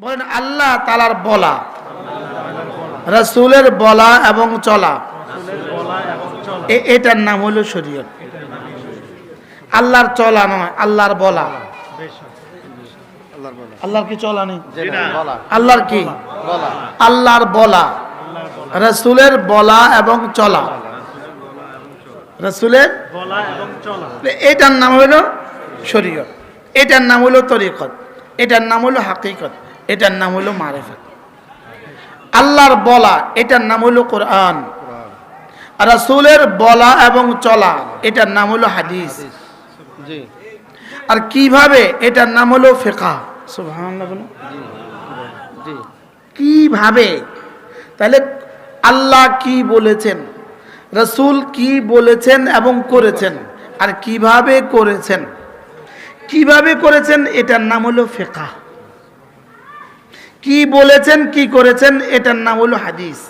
বলেন আল্লাহ তালার বলা। রসুলের বলা এবং চলা। এটার নাম হলো শরীয়ত। আল্লাহর চলা নয় আল্লাহর বলা। আল্লাহর কি চলা নেই? আল্লাহর কি? আল্লাহর বলা। রসুলের বলা এবং চলা। রসুলের এটার নাম হলো শরীয়ত। এটার নাম হলো তরিকত। এটার নাম হলো হাকিকত। এটার নাম হলো মারেফত আল্লাহর বলা এটার নাম হলো কোরআন। রাসূলের বলা এবং চলা এটার নাম হলো হাদিস। আর কীভাবে এটার নাম হলো ফেকা। কীভাবে? তাহলে আল্লাহ কি বলেছেন? রসুল কি বলেছেন এবং করেছেন? আর কীভাবে করেছেন? কীভাবে করেছেন? এটার নাম হলো ফেকা। কি বলেছেন, কি করেছেন, এটার নাম হলো হাদিস।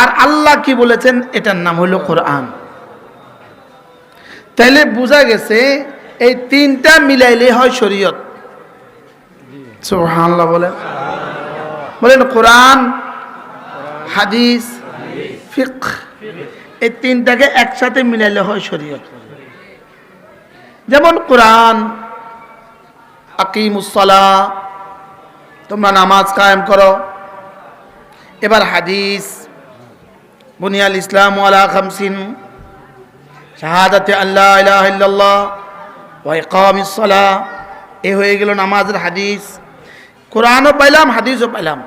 আর আল্লাহ কি বলেছেন, এটার নাম হলো কোরআন। তাইলে বোঝা গেছে, এই তিনটা মিলাইলে হয় শরীয়ত। সুবহানাল্লাহ বলেন। বলেন কোরআন, হাদিস ফিক এই তিনটাকে একসাথে মিলাইলে হয় শরীয়ত। যেমন কোরআন আকিমুসলা তোমরা নামাজ কায়েম করো। এবার হাদিস। বুনিয়াল ইসলাম আলা খামসিন। শাহাদাতে আল্লাহ ইলাহা ইল্লাল্লাহ ওয়া ইকামিস সালাহ। এ হয়ে গেল নামাজের হাদিস। কোরআনও পাইলাম হাদিসও পাইলাম।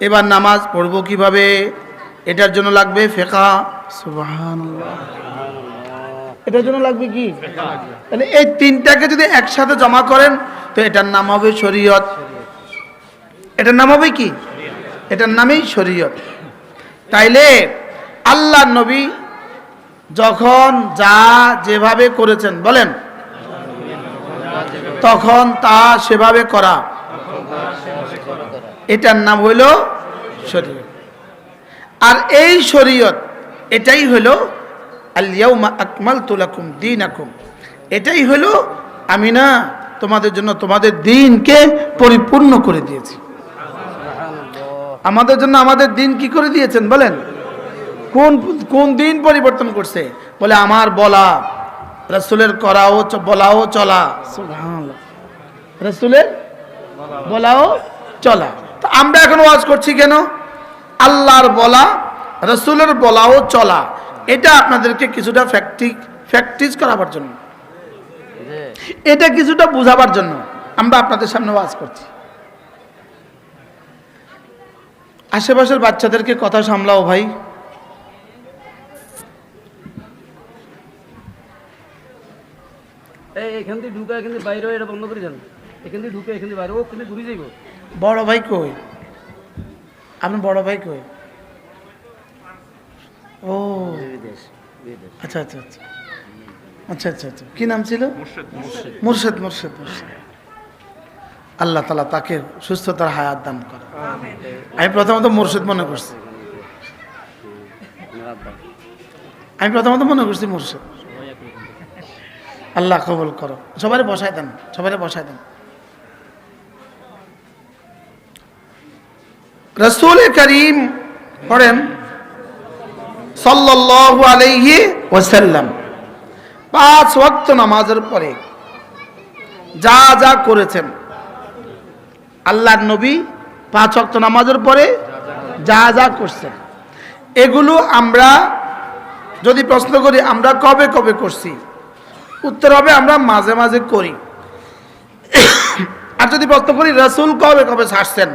এবার নামাজ পড়ব কীভাবে? এটার জন্য লাগবে ফেকা। সুবহানাল্লাহ। এটার জন্য লাগবে কি? তাহলে এই তিনটাকে যদি একসাথে জমা করেন তো এটার নাম হবে শরীয়ত। এটার নাম হবে কি? এটার নামেই শরীয়ত। তাইলে আল্লাহ নবী যখন যা যেভাবে করেছেন, বলেন, তখন তা সেভাবে করা। এটার নাম হইল শরীয়ত। আর এই শরীয়ত, এটাই হলো আলিয়াউমা আকমাল তুলাকুম দিন আকুম এটাই হলো আমি না তোমাদের জন্য তোমাদের দিনকে পরিপূর্ণ করে দিয়েছি। আমাদের জন্য আমাদের দিন কি করে দিয়েছেন বলেন? কোন কোন দিন পরিবর্তন করছে? বলে আমার বলা রসুলের করাও বলাও চলা। রসুলের বলাও চলা। তো আমরা এখন ওয়াজ করছি কেন? আল্লাহর বলা রসুলের বলাও চলা। এটা আপনাদেরকে কিছুটা ফ্যাক্টিক প্র্যাকটিস করাবার জন্য। এটা কিছুটা বোঝাবার জন্য আমরা আপনাদের সামনে ওয়াজ করছি। আশেপাশের বাচ্চাদেরকে কথা সামলাও ভাই। এই এখান থেকে ঢুকা এখান থেকে বাইরে এটা বন্ধ করে যান এখান থেকে ঢুকে এখান থেকে বাইরে ও কিন্তু ঘুরে যাইব। বড় ভাই কই? আপনার বড় ভাই কই? ও। বিদেশ বিদেশ আচ্ছা আচ্ছা আচ্ছা। আচ্ছা আচ্ছা আচ্ছা। কি নাম ছিল? মুর্শেদ। মুর্শেদ মুর্শেদ মুর্শেদ। আল্লাহ তালা তাকে সুস্থতার হায়াত দান করে। আমি প্রথমত মুর্শেদ মনে করছি। আমি প্রথমত মনে করছি মুর্শেদ। আল্লাহ কবল করো। সবাই বসায় দেন সবাই বসায় দেন। রসুল করিম পড়েন সাল্লাল্লাহু আলাইহি ওয়াসাল্লাম। পাঁচ ওয়াক্ত নামাজের পরে যা যা করেছেন আল্লাহর নবী পাঁচ অক্ত নামাজের পরে যা যা করছেন এগুলো আমরা যদি প্রশ্ন করি, আমরা কবে কবে করছি? উত্তর হবে, আমরা মাঝে মাঝে করি। আর যদি প্রশ্ন করি, রসুল কবে কবে ছাড়ছেন?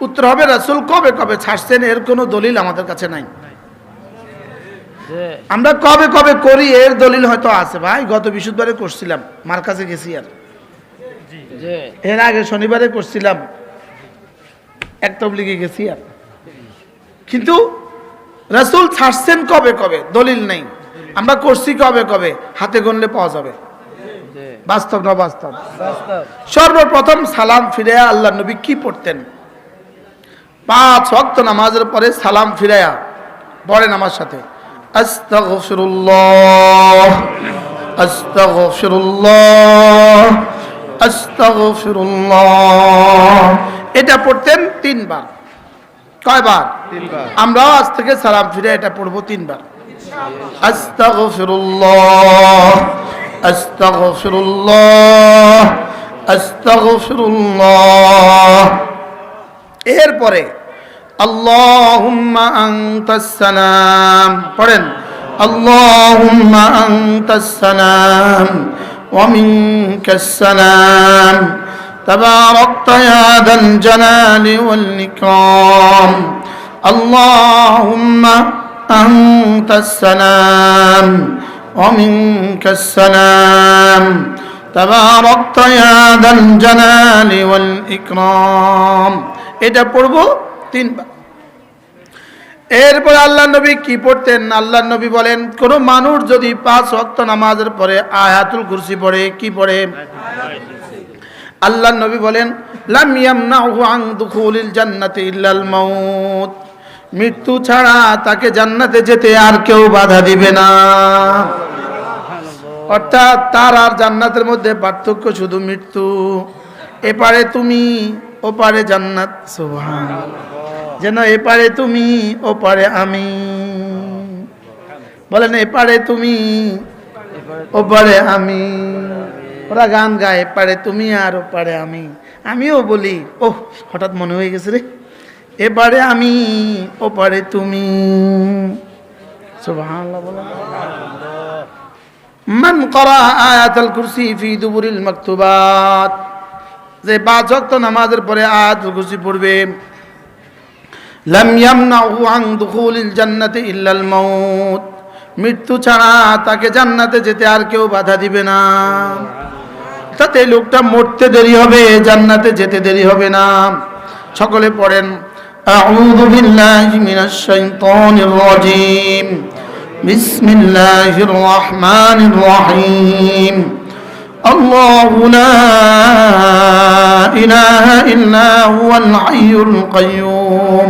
উত্তর হবে, রসুল কবে কবে ছাড়ছেন, এর কোনো দলিল আমাদের কাছে নাই। আমরা কবে কবে করি, এর দলিল হয়তো আছে। ভাই, গত বৃহস্পতিবারে করছিলাম, মার কাছে গেছি আর। এর আগে শনিবারে করছিলাম এক তবলিগে গেছি আর। কিন্তু রসুল ছাড়ছেন কবে কবে? দলিল নেই। আমরা করছি কবে কবে? হাতে গণলে পাওয়া যাবে। বাস্তব না বাস্তব? সর্বপ্রথম সালাম ফিরে আল্লাহ নবী কি পড়তেন? পাঁচ ওয়াক্ত নামাজের পরে সালাম ফিরায়া পড়েন আমার সাথে। আস্তাগফিরুল্লাহ। আস্তাগফিরুল্লাহ। এটা পড়তেন তিনবার। কয়বার? আমরাও আজ থেকে সালাম ফিরে এটা পড়ব তিনবার। আস্তাগফিরুল্লাহ আস্তাগফিরুল্লাহ আস্তাগফিরুল্লাহ। এরপরে আল্লাহুম্মা আনতাস সালাম। পড়েন আল্লাহুম্মা আনতাস সালাম। ওয়া মিনকাস সালাম تباركت يا ذا الجلال والإكرام اللهم أنت السلام ومنك السلام تباركت يا ذا الجلال والإكرام এটা পড়ব তিনবার এরপর আল্লাহ নবী কি পড়তেন? আল্লাহ নবী বলেন, কোন মানুষ যদি পাঁচ ওয়াক্ত নামাজের পরে আয়াতুল কুরসি পড়ে, কি পড়ে? আল্লাহ নবী বলেন মৃত্যু ছাড়া তাকে জান্নাতে যেতে আর কেউ বাধা দিবে না। অর্থাৎ তার আর জান্নাতের মধ্যে পার্থক্য শুধু মৃত্যু। এপারে তুমি, ওপারে জান্নাত যেন এপারে তুমি, ওপারে আমি। বলেন, এপারে তুমি, ওপারে আমি। ওরা গান গায়, এপারে তুমি আর ওপারে আমি। আমিও বলি, ওহ, হঠাৎ মনে হয়ে গেছে রে। এবারে আমি, ওপারে তুমি। মান করা আয়াতুল কুরসি ফি দুবুরিল মাকতুবাত। যে পাঁচ ওয়াক্ত নামাজের পরে আয়াতুল কুরসি পড়বে লাম ইয়ামনাহু আন দুখুলিল জান্নাতি ইল্লাল মাউত মৃত্যু ছাড়া তাকে জান্নাতে যেতে আর কেউ বাধা দিবে না তাতে লোকটা মরতে দেরি হবে জান্নাতে যেতে দেরি হবে না সকলে পড়েন আউযু বিল্লাহি মিনাশ শাইতানির রাজীম বিসমিল্লাহির রহমানির রহিম الله لا إله إلا هو الحي القيوم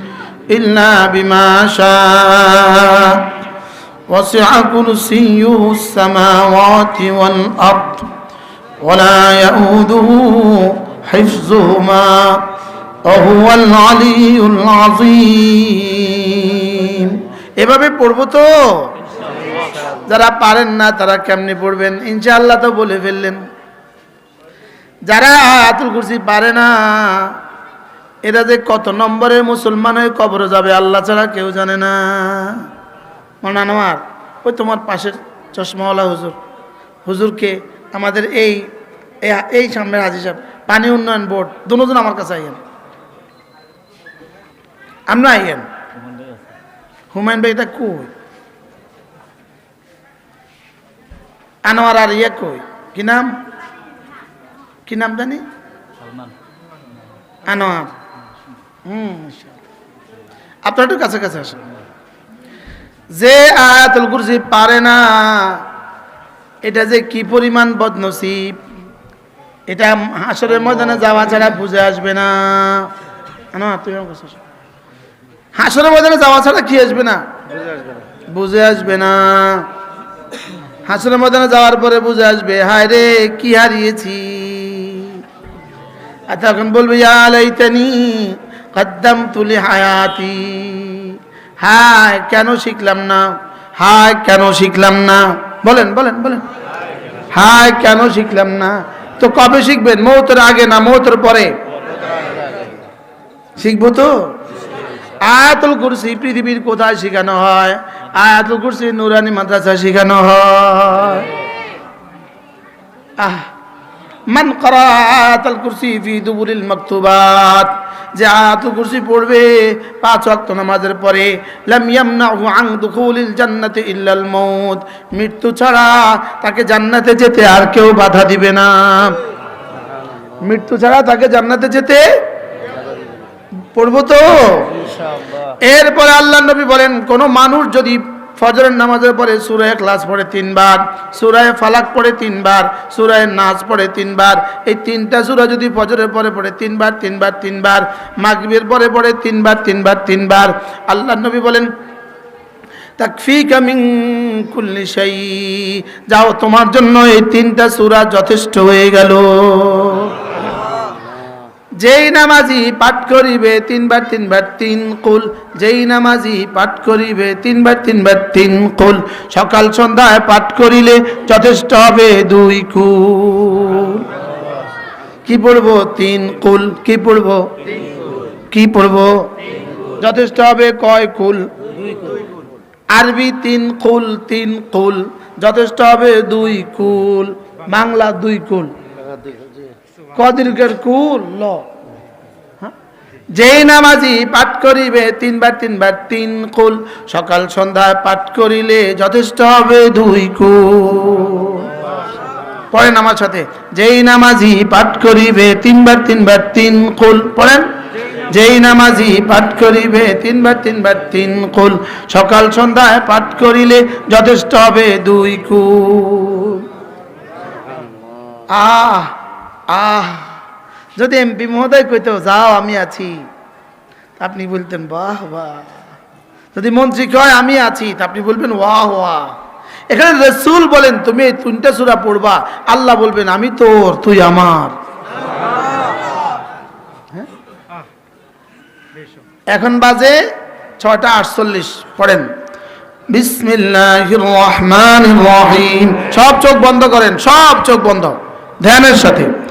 إلا بما شاء وسع كرسيه السماوات والأرض ولا يؤوده حفظهما وهو العلي العظيم এভাবে পড়বো তো যারা পারেন না তারা কেমনি পড়বেন ইনশাআল্লাহ তো বলে ফেললেন যারা আয়াতুল কুরসি পারে না এরা যে কত নম্বরের মুসলমান হয়ে কবরে যাবে, আল্লাহ ছাড়া কেউ জানে না। মনে আমার? ওই তোমার পাশের চশমাওয়ালা হুজুর। হুজুরকে আমাদের এই, এই- সামনের হাজি সাহেব, পানি উন্নয়ন বোর্ড, দুজন আমার কাছে আইয়েন। আমরা আইয়েন। হুমায়ুন ভাইটা কই? আনোয়ার আর ইয়ে কই? কি নাম? কি নাম জানি? আনোয়ার। হুম আপনার একটু কাছে কাছে আসেন। যে আয়াতুল কুরসি পারে না এটা যে কি পরিমাণ বদনসিব এটা হাসরের ময়দানে যাওয়া ছাড়া বুঝে আসবে না। তুমি আমার হাসরের ময়দানে যাওয়া ছাড়া কি আসবে না? বুঝে আসবে না। হাসরের ময়দানে যাওয়ার পরে বুঝে আসবে হায় রে কি হারিয়েছি। আর তখন বলবে আলাইতানি কদ্দাম তুলি হায়াতি হায়, কেন শিখলাম না? হায়, কেন শিখলাম না? বলেন বলেন বলেন। হায়, কেন শিখলাম না? তো কবে শিখবেন? মৌতের আগে না মৌতের পরে? শিখব তো? আয়াতুল কুরসি পৃথিবীর কোথায় শেখানো হয়? আয়াতুল কুরসি নুরানি মাদ্রাসা শেখানো হয়। আহ মান করা আয়াতুল কুরসি ফি দুবুরিল মাকতুবাত। যে আয়াতুল কুরসি পড়বে পাঁচ ওয়াক্ত নামাজের পরে লাম ইয়ামনাহু আন দুখুলিল জান্নাতি ইল্লাল মাউত। মৃত্যু ছাড়া তাকে জান্নাতে যেতে আর কেউ বাধা দিবে না। মৃত্যু ছাড়া তাকে জান্নাতে যেতে পড়ব তো? এরপরে আল্লাহ নবী বলেন কোন মানুষ যদি ফজরের নামাজের পরে সুরায় ক্লাস পড়ে তিনবার, সুরায় ফালাক পড়ে তিনবার, সুরায় নাচ পড়ে তিনবার। এই তিনটা সুরা যদি ফজরের পরে পড়ে তিনবার তিনবার তিনবার, মাগরিবের পরে পড়ে তিনবার তিনবার তিনবার। আল্লাহ নবী বলেন, তাকফিকা মিন যাও, তোমার জন্য এই তিনটা সূরা যথেষ্ট হয়ে গেল। যেই নামাজি পাঠ করিবে তিনবার তিনবার তিন কুল। যেই নামাজি পাঠ করিবে তিনবার তিনবার তিন কুল। সকাল সন্ধ্যায় পাঠ করিলে যথেষ্ট হবে দুই কুল। কি পড়ব? তিন কুল। কি পড়ব? কি পড়ব? যথেষ্ট হবে কয় কুল? আরবি তিন কুল তিন কুল। যথেষ্ট হবে দুই কুল। বাংলা দুই কুল। কদির্ঘের কুল? ল। হ্যাঁ? যেই নামাজি পাঠ করিবে, তিনবার তিনবার তিন কুল। সকাল সন্ধ্যায় পাঠ করিলে যথেষ্ট হবে দুই কুল। পড়েন আমার সাথে। যেই নামাজি পাঠ করিবে, তিনবার তিনবার তিন কুল। পড়েন? যেই নামাজি পাঠ করিবে, তিনবার তিনবার তিন কুল। সকাল সন্ধ্যায় পাঠ করিলে যথেষ্ট হবে দুই কুল। আহ! আহ, যদি এমপি মহোদয় কইতো, যাও, আমি আছি। আপনি বলতেন, বাহ বাহ। যদি মন্ত্রী কয়, আমি আছি, তা আপনি বলবেন, ওয়াহ ওয়াহ। এখানে রসুল বলেন, তুমি এই তিনটা সুরা পড়বা। আল্লাহ বলবেন, আমি তোর, তুই আমার। হ্যাঁ? এখন বাজে ছটা আটচল্লিশ, পড়েন। রহিম। সব চোখ বন্ধ করেন, সব চোখ বন্ধ। ধ্যানের সাথে।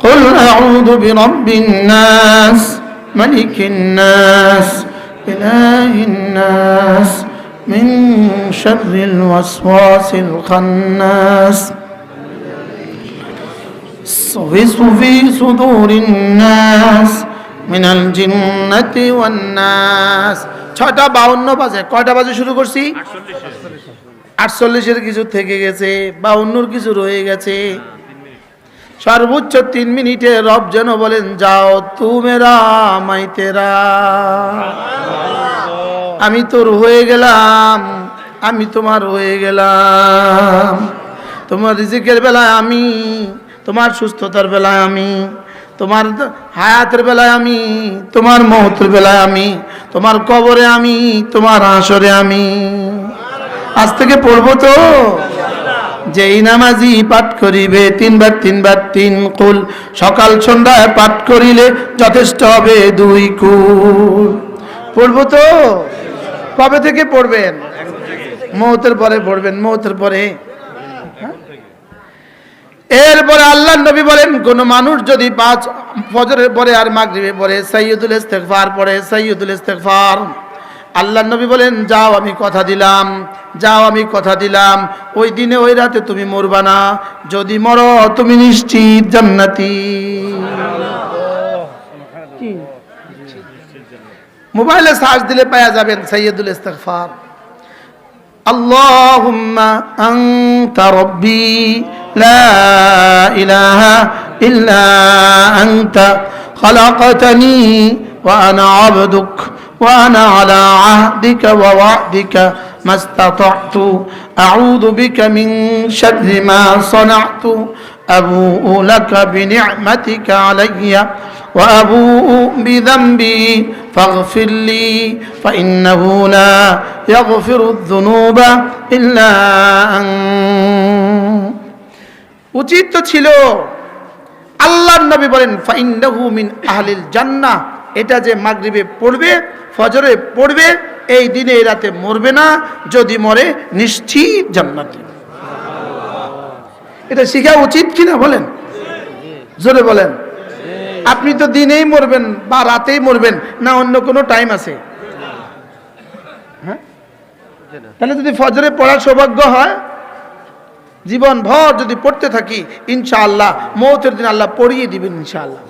قل أعوذ برب الناس ملك الناس إله الناس من شر الوسواس الخناس يوسوس في صدور الناس من الجنة والناس ছয়টা বাউন্ন বাজে কয়টা বাজে শুরু করছি আটচল্লিশের কিছু থেকে গেছে বাউন্নর কিছু রয়ে গেছে সর্বোচ্চ তিন মিনিটে রব যেন বলেন, যাও তু মেরা মাই তেরা। আমি তোর হয়ে গেলাম, আমি তোমার হয়ে গেলাম। তোমার রিজিকের বেলায় আমি, তোমার সুস্থতার বেলায় আমি, তোমার হায়াতের বেলায় আমি, তোমার মহতের বেলায় আমি, তোমার কবরে আমি, তোমার আসরে আমি। আজ থেকে পড়ব তো? যেই নামাজি পাঠ করিবে, তিনবার তিনবার তিন কুল। সকাল সন্ধ্যায় পাঠ করিলে যথেষ্ট হবে দুই কুল। পড়ব তো? কবে থেকে পড়বেন? মৌতের পরে পড়বেন, মৌতের পরে। হ্যাঁ? এরপরে আল্লাহ নবী বলেন, কোন মানুষ যদি পাঁচ ফজরের পরে আর মাগরিবে পরে সৈয়দুল ইস্তেগফার পরে সৈয়দুল ইস্তেগফার। আল্লাহ নবী বলেন যাও আমি কথা দিলাম যাও আমি কথা দিলাম। ওই দিনে ওই রাতে তুমি মরবা না। যদি মরো তুমি নিশ্চিত জান্নাতি। মোবাইলে সার্চ দিলে পাওয়া যাবেন সৈয়দুল ইস্তফার আল্লাহ আংতা রব্বি وأنا على عهدك ووعدك ما استطعت أعوذ بك من شر ما صنعت أبوء لك بنعمتك علي وأبوء بذنبي فاغفر لي فإنه لا يغفر الذنوب إلا أنت উচিত তো ছিল আল্লাহর নবী বলেন ফাইন্নাহু মিন আহলিল জান্নাহ এটা যে মাগরিবে পড়বে, ফজরে পড়বে, এই দিনে এই রাতে মরবে না, যদি মরে নিশ্চিত জান্নাতে। এটা শিখা উচিত কিনা বলেন? জোরে বলেন। আপনি তো দিনেই মরবেন বা রাতেই মরবেন, না অন্য কোনো টাইম আছে? হ্যাঁ? তাহলে যদি ফজরে পড়ার সৌভাগ্য হয় জীবন ভর যদি পড়তে থাকি, ইনশাআল্লাহ, মৌতের দিন আল্লাহ পড়িয়ে দিবেন ইনশাআল্লাহ।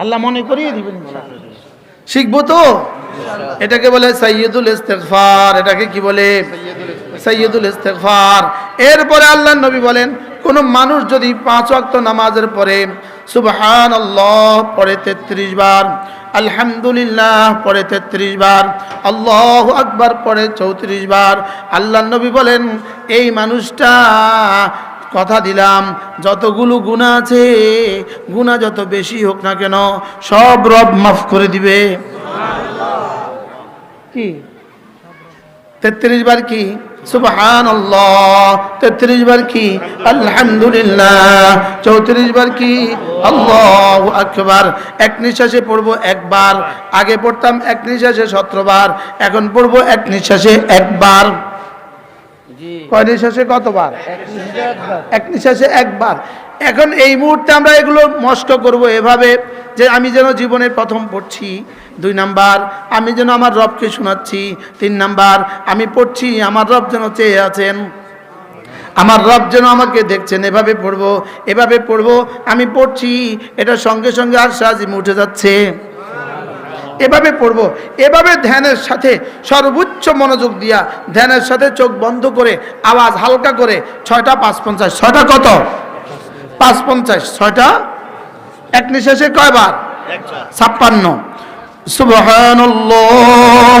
আল্লাহ মনে করিয়ে দিবেন শিখব তো? এটাকে বলে সৈয়দুল ইস্তেগফার। এটাকে কি বলে? সৈয়দুল ইস্তেগফার। এরপরে আল্লাহ নবী বলেন, কোন মানুষ যদি পাঁচ ওয়াক্ত নামাজের পরে সুবহান আল্লাহ পরে তেত্রিশ বার, আলহামদুলিল্লাহ পরে তেত্রিশ বার, আল্লাহ আকবার পরে চৌত্রিশ বার আল্লাহ নবী বলেন, এই মানুষটা কথা দিলাম, যতগুলো গুণা আছে গুণা যত বেশি হোক না কেন, সব রব মাফ করে দিবে। কি? তেত্রিশ বার কি? সুবহান তেত্রিশ বার কি? আলহামদুলিল্লাহ। চৌত্রিশ বার কি? আল্লাহ আকবার। এক নিঃশ্বাসে পড়ব একবার। আগে পড়তাম এক নিঃশ্বাসে সতেরো বার। এখন পড়ব এক নিঃশ্বাসে একবার। কয় নিঃশ্বাসে কতবার? এক নিঃশ্বাসে একবার। এখন এই মুহূর্তে আমরা এগুলো মস্ক করব এভাবে যে আমি যেন জীবনের প্রথম পড়ছি, দুই নাম্বার, আমি যেন আমার রবকে শোনাচ্ছি, তিন নাম্বার, আমি পড়ছি, আমার রব যেন চেয়ে আছেন। আমার রব যেন আমাকে দেখছেন, এভাবে পড়ব এভাবে পড়ব, আমি পড়ছি, এটা সঙ্গে সঙ্গে আর সাজিম উঠে যাচ্ছে। এভাবে পড়ব, এভাবে ধ্যানের সাথে সর্বোচ্চ মনোযোগ দিয়া ধ্যানের সাথে চোখ বন্ধ করে, আওয়াজ হালকা করে, ছয়টা পাঁচ পঞ্চাশ, ছয়টা কত? পাঁচ পঞ্চাশ, ছয়টা? এক নিঃশ্বাসে কয়বার? ছাপ্পান্ন। সুবহানাল্লাহ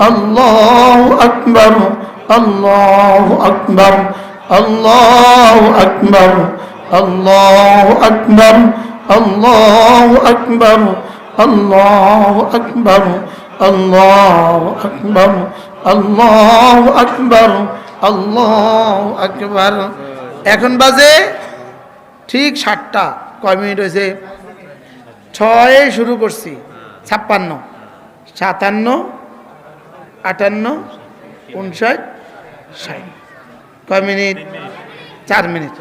আল্লাহ আকবর আল্লাহ আকবর আল্লাহ আকবর আল্লাহ আকবর আল্লাহ আকবর আল্লাহ আকবর আল্লাহ আকবর আল্লাহ আকবর আল্লাহ আকবর। এখন বাজে ঠিক সাতটা। কয় মিনিট হয়েছে? ছয়ে শুরু করছি। ছাপ্পান্ন। সাতান্ন। আটান্ন, উনষাট, ষাট। কয় মিনিট? চার মিনিট।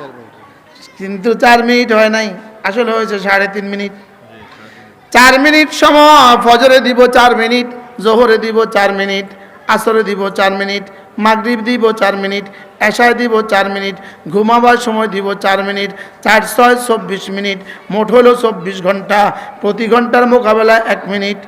কিন্তু চার মিনিট হয় নাই। আসলে হয়েছে সাড়ে তিন মিনিট। চার মিনিট সময়, ফজরে দিব চার মিনিট, জোহরে দিব চার মিনিট, আসরে দিব চার মিনিট, মাগরিব দিব চার মিনিট, এশায় দিব চার মিনিট, ঘুমাবার সময় দিব চার মিনিট চার ছয় চব্বিশ মিনিট, মোট হলো চব্বিশ ঘণ্টা। প্রতি ঘণ্টার মোকাবেলা এক মিনিট।